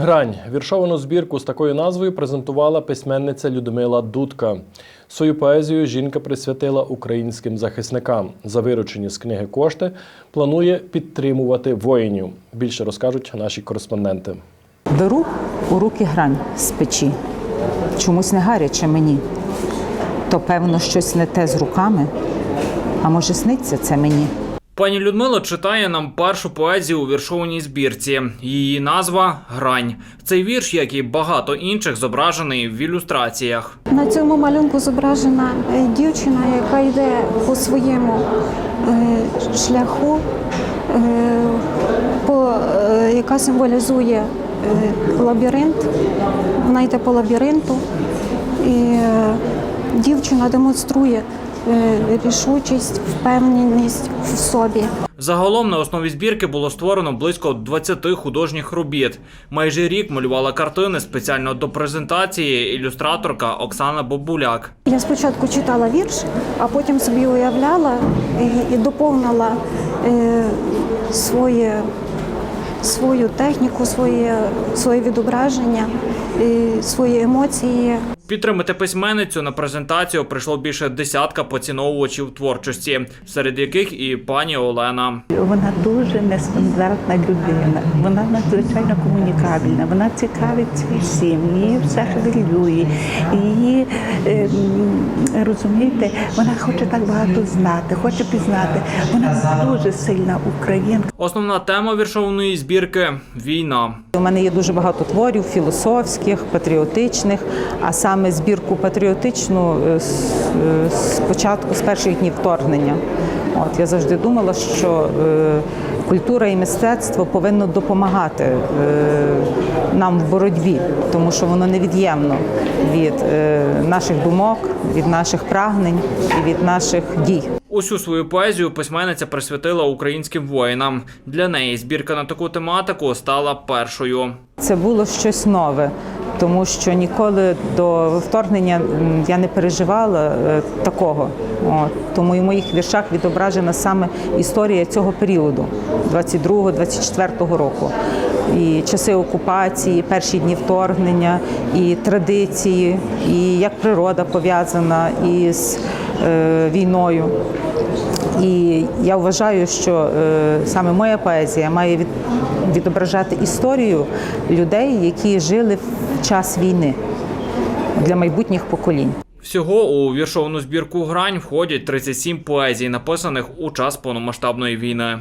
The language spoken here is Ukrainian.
Грань віршовану збірку з такою назвою презентувала письменниця Людмила Дудка. Свою поезію жінка присвятила українським захисникам. За виручені з книги кошти планує підтримувати воїнів. Більше розкажуть наші кореспонденти. Беру у руки грань з печі. Чомусь не гаряче мені. То певно щось не те з руками. А може сниться це мені? Пані Людмила читає нам першу поезію у віршованій збірці. Її назва Грань. Цей вірш, як і багато інших, зображений в ілюстраціях. На цьому малюнку зображена е, дівчина, яка йде по своєму е, шляху, е, яка символізує лабіринт. Вона йде по лабіринту, і дівчина демонструє рішучість, впевненість в собі. Загалом на основі збірки було створено близько 20 художніх робіт. Майже рік малювала картини спеціально до презентації ілюстраторка Оксана Бобуляк. Я спочатку читала вірш, а потім собі уявляла і, і доповнила е, своє, свою техніку, своє, своє відображення, е, свої емоції. Підтримати письменницю на презентацію прийшло більше десятка поціновувачів творчості, серед яких і пані Олена. Вона дуже нестандартна людина. Вона надзвичайно комунікабельна. Вона цікавиться всім, її все хвилює. Її е, м, розумієте, вона хоче так багато знати, хоче пізнати. Вона дуже сильна українка. Основна тема віршованої збірки війна. У мене є дуже багато творів філософських, патріотичних, а саме збірку патріотичну е, з- е, початку, з перших днів вторгнення. От я завжди думала, що е, культура і мистецтво повинно допомагати е, нам в боротьбі, тому що воно невід'ємно від е, наших думок, від наших прагнень і від наших дій. Усю свою поезію письменниця присвятила українським воїнам. Для неї збірка на таку тематику стала першою. Це було щось нове, тому що ніколи до вторгнення я не переживала е, такого. Тому і в моїх віршах відображена саме історія цього періоду, 22-24 року. І часи окупації, перші дні вторгнення, і традиції, і як природа пов'язана із е, війною. І я вважаю, що е, саме моя поезія має від, відображати історію людей, які жили в час війни для майбутніх поколінь. Всього у віршовану збірку грань входять 37 поезій, написаних у час повномасштабної війни.